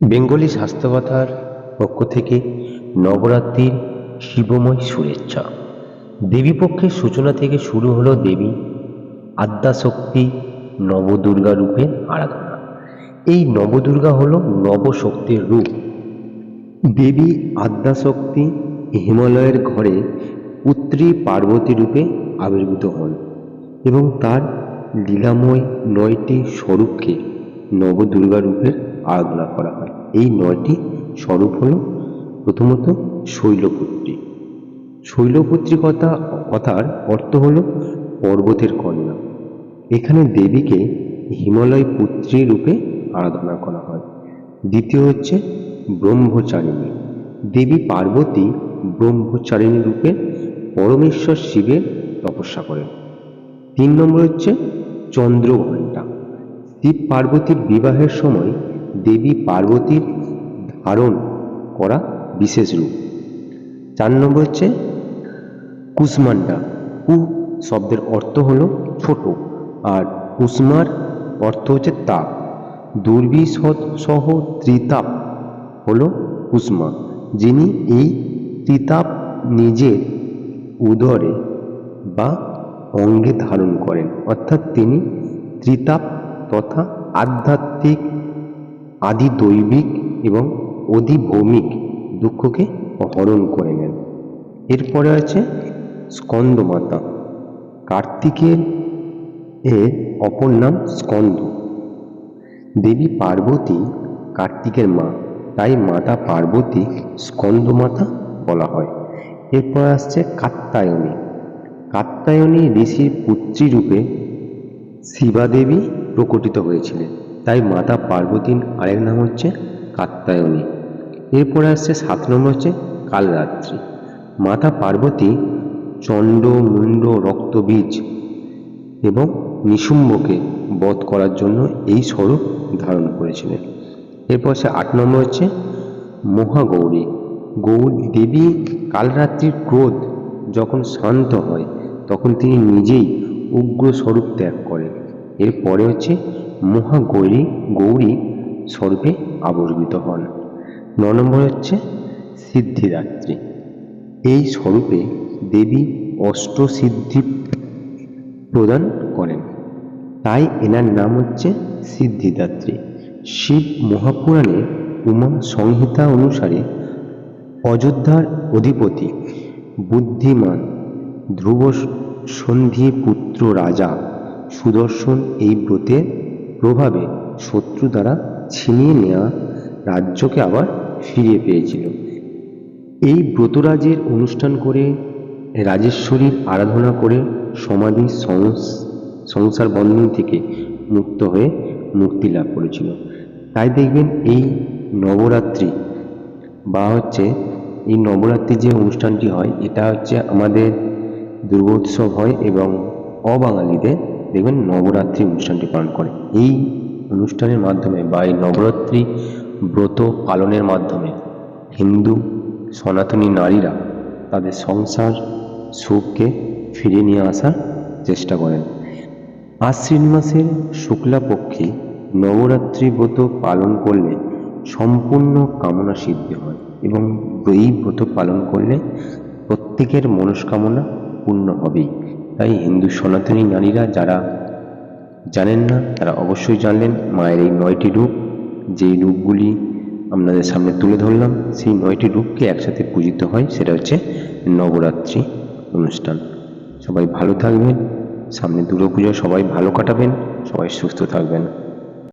Bengali স্বাস্থ্যকথার পক্ষ থেকে নবরাত্রির শিবময় শুভেচ্ছা। দেবীপক্ষের সূচনা থেকে শুরু হলো দেবী আদ্যাশক্তি নবদুর্গা রূপে আরাধনা। এই নবদুর্গা হলো নবশক্তির রূপ। দেবী আদ্যাশক্তি হিমালয়ের ঘরে পুত্রী পার্বতী রূপে আবির্ভূত হন এবং তার লীলাময় নয়টি স্বরূপকে নবদুর্গা রূপের আরাধনা করা হয়। এই নয়টি স্বরূপ হল প্রথমত শৈলপুত্রী। শৈলপুত্রী কথা কথার অর্থ হল পর্বতের কন্যা। এখানে দেবীকে হিমালয় পুত্রী রূপে আরাধনা করা হয়। দ্বিতীয় হচ্ছে ব্রহ্মচারিণী। দেবী পার্বতী ব্রহ্মচারিণী রূপে পরমেশ্বর শিবের তপস্যা করেন। তিন নম্বর হচ্ছে চন্দ্রঘণ্টা শিব পার্বতীর বিবাহের সময় দেবী পার্বতীর ধারণ করা বিশেষ রূপ। চার নম্বর হচ্ছে কুসমান্ডা কু শব্দের অর্থ হলো ছোট আর কুসমার অর্থ হচ্ছে তাপ। দুর্বিশদ সহ ত্রিতাপ হলো কুসমা যিনি এই ত্রিতাপ নিজের উদরে বা অঙ্গে ধারণ করেন। অর্থাৎ তিনি ত্রিতাপ তথা আধ্যাত্মিক আদি দৈবিক এবং অধিভৌমিক দুঃখকে হরণ করে নেন। এরপরে আছে স্কন্দমাতা। কার্তিকের এর অপর নাম স্কন্দ। দেবী পার্বতী কার্তিকের মা, তাই মাতা পার্বতী স্কন্দমাতা বলা হয়। এরপর আসছে কাত্তায়নী। কাত্তায়নী ঋষির পুত্রী রূপে শিবাদেবী প্রকটিত হয়েছিলেন। তাই মাতা পার্বতীর আরেক নাম হচ্ছে কাত্তায়নী। এরপরে আসছে সাত নম্বর হচ্ছে কালরাত্রি। মাতা পার্বতী চণ্ড মুন্ড রক্তবীজ এবং নিশুম্বকে বধ করার জন্য এই স্বরূপ ধারণ করেছিলেন। এরপর সে আট নম্বর হচ্ছে মহাগৌরী। গৌরী দেবী কালরাত্রির ক্রোধ যখন শান্ত হয়, তখন তিনি নিজেই উগ্র স্বরূপ ত্যাগ করেন। এরপরে হচ্ছে মহাগৌরী গৌরী স্বরূপে আবির্ভূত হন। ন নম্বর হচ্ছে সিদ্ধিদাত্রী। এই স্বরূপে দেবী অষ্টসিদ্ধি প্রদান করেন। তাই এনার নাম হচ্ছে সিদ্ধিদাত্রী। শিব মহাপুরাণে উমা সংহিতা অনুসারে অযোধ্যার অধিপতি, বুদ্ধিমান ধ্রুব সন্ধি পুত্র রাজা সুদর্শন এই ব্রতের প্রভাবে শত্রু দ্বারা ছিনিয়ে নেওয়া রাজ্যকে আবার ফিরিয়ে পেয়েছিল। এই ব্রতরাজের অনুষ্ঠান করে, রাজেশ্বরীর আরাধনা করে সমাধি সংসার বন্ধন থেকে মুক্ত হয়ে মুক্তি লাভ করেছিল। তাই দেখবেন এই নবরাত্রি বা হচ্ছে এই নবরাত্রি যে অনুষ্ঠানটি হয়, এটা হচ্ছে আমাদের দুর্গোৎসব হয় এবং অবাঙালিদের দেখবেন নবরাত্রি অনুষ্ঠানটি পালন করে। এই অনুষ্ঠানের মাধ্যমে বা এই নবরাত্রি ব্রত পালনের মাধ্যমে হিন্দু, সনাতনী নারীরা তাদের সংসার সুখকে ফিরে নিয়ে আসার চেষ্টা করেন। আশ্বিন মাসের শুক্লাপক্ষে নবরাত্রি ব্রত পালন করলে সম্পূর্ণ কামনা সিদ্ধি হয় এবং এই ব্রত পালন করলে প্রত্যেকের মনস্কামনা পূর্ণ হবেই। তাই হিন্দু সনাতনী নারীরা যারা জানেন না, তারা অবশ্যই জানলেন মায়ের এই নয়টি রূপ। যেই রূপগুলি আপনাদের সামনে তুলে ধরলাম, সেই নয়টি রূপকে একসাথে পূজিত হয়, সেটা হচ্ছে নবরাত্রি অনুষ্ঠান। সবাই ভালো থাকবেন, সামনে দুর্গাপুজো সবাই ভালো কাটাবেন, সবাই সুস্থ থাকবেন।